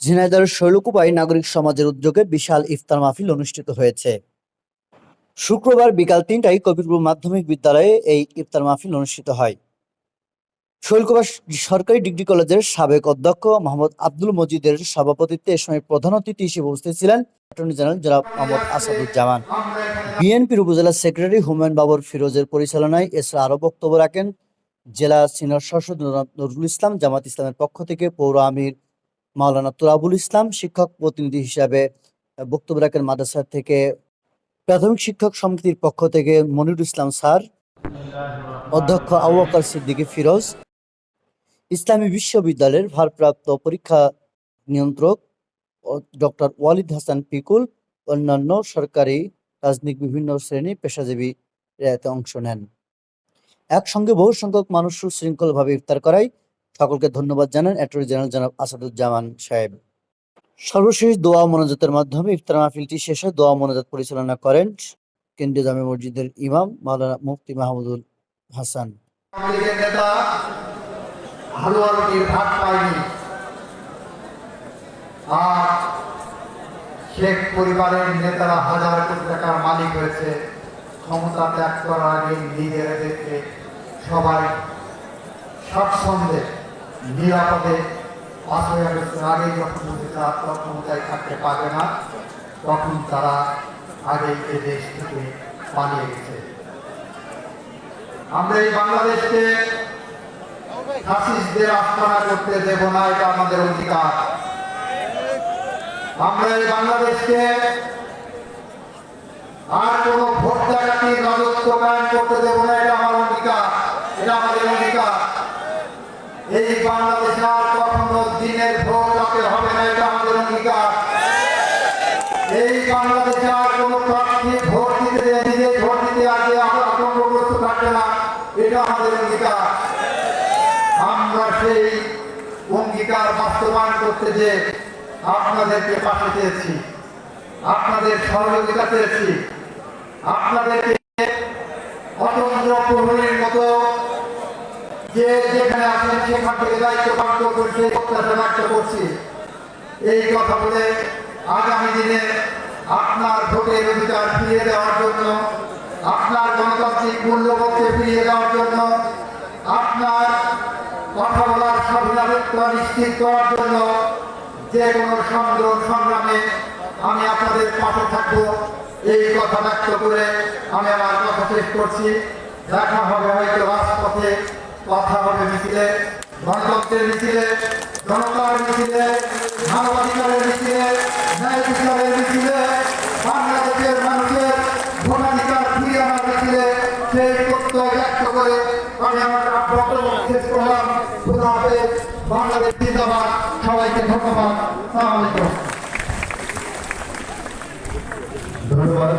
ঝিনাইদহের শৈলকুপায় নাগরিক সমাজের উদ্যোগে বিশাল ইফতার মাহফিল অনুষ্ঠিত হয়েছে। শুক্রবার বিকাল তিনটায় কবিরপুর মাধ্যমিক বিদ্যালয়ে এই ইফতার মাহফিল অনুষ্ঠিত হয়। শৈলকুপা সরকারি ডিগ্রি কলেজের সাবেক অধ্যক্ষ মোহাম্মদ আব্দুল মজিদের সভাপতিত্বে এ সময় প্রধান অতিথি হিসেবে উপস্থিত ছিলেন অ্যাটর্নি জেনারেল জনাব মোহাম্মদ আসাদুজ্জামান। বিএনপির উপজেলা সেক্রেটারি হুমায়ুন বাবর ফিরোজের পরিচালনায় এছাড়া আরও বক্তব্য রাখেন জেলা সিনিয়র জনাব নজরুল ইসলাম, জামাত ইসলামের পক্ষ থেকে পৌর আমির মাওলানা তুরাবুল ইসলাম শিক্ষক প্রতিনিধি হিসাবে বক্তব্য রাখেন মাদ্রাসা থেকে প্রাথমিক শিক্ষক সমিতির পক্ষ থেকে মনিরুল ইসলাম স্যার, অধ্যক্ষ আবু বকর সিদ্দিকী ফিরোজ, ইসলামী বিশ্ববিদ্যালয়ের ভারপ্রাপ্ত পরীক্ষা নিয়ন্ত্রক ডক্টর ওয়ালিদ হাসান পিকুল, অন্যান্য সরকারি রাজনৈতিক বিভিন্ন শ্রেণি পেশাজীবী এতে অংশ নেন। একসঙ্গে বহু সংখ্যক মানুষ সুশৃঙ্খলভাবে ইফতার করায় সকলকে ধন্যবাদ জানান। অ্যাটর্নি জেনারেল জনাব আসাদুজ্জামান সাহেব। সর্বশেষ দোয়া মোনাজাতের মাধ্যমে ইফতার মাহফিলটি শেষে দোয়া মোনাজাত পরিচালনা করেন কেন্দ্রীয় জামে মসজিদের ইমাম মাওলানা মুফতি মাহমুদুল হাসান। শেখ পরিবারের নেতারা হাজার কোটি টাকার মালিক হয়েছে, ক্ষমতা ত্যাগ করার আগে নিজেদেরকে সবাই নিরাপদে পাঁচই আগে যখন তারা ক্ষমতায় থাকতে পারবে না, তখন তারা আগে এ দেশ থেকে পালিয়ে গেছে। আমরা এই বাংলাদেশকে ফাসিস্টদের আস্থানা করতে দেব না, এটা আমাদের অধিকার। আমরা এই বাংলাদেশকে আর কোন ভোট ডাকাতি রাজত্ব কায়ন করতে দেব না এটা আমার অধিকার এটা আমাদের অধিকার এই বাংলাদেশে আর কখনো দিনের ভোট রাতে হবে না, এটা আমাদের অধিকার এই বাংলাদেশে আর কোন প্রার্থী ভোট দিতে ভোট দিতে আগে আতঙ্কগ্রস্ত থাকবে না, এটা আমাদের অঙ্গীকার। আমরা সেই অঙ্গীকার বাস্তবায়ন করতে যে আপনাদেরকে পাশে চেয়েছি আপনাদের সহযোগিতা চেয়েছি আপনাদেরকে অতন্ত্র প্রহরীর মতো যে যেখানে আছেন, সেখান থেকে দায়িত্ব প্রাপ্ত করছে প্রত্যাশা ব্যক্ত করছি। এই কথা বলে আগামী দিনে আপনার ভোটের অধিকার ফিরিয়ে দেওয়ার জন্য, আপনার গণতান্ত্রিক মূল্যবোধকে ফিরিয়ে দেওয়ার জন্য, আপনার কথা বলার স্বাধীনতা নিশ্চিত করার জন্য যে কোনো সংগ্রাম সংগ্রামে আমি আপনাদের পাশে থাকব। এই কথা ব্যক্ত করে আমি আমার কথা শেষ করছি। দেখা হবে হয়তো রাজপথে, কথা হবে মিছিলে। গণতন্ত্রের মিছিলে জনতার মিছিলে মানবাধিকারের মিছিলে ন্যায় বিচারের মিছিলে বাংলাদেশের মানুষের ভোটাধিকার ফিরিয়ে আনার মিছিলে সেই প্রত্যয় ব্যক্ত করে আমি আমার বক্তব্য শেষ করলাম। খোদা বাংলাদেশ জিন্দাবাদ। সবাইকে ধন্যবাদ। সালাম আলাইকুম। ধন্যবাদ।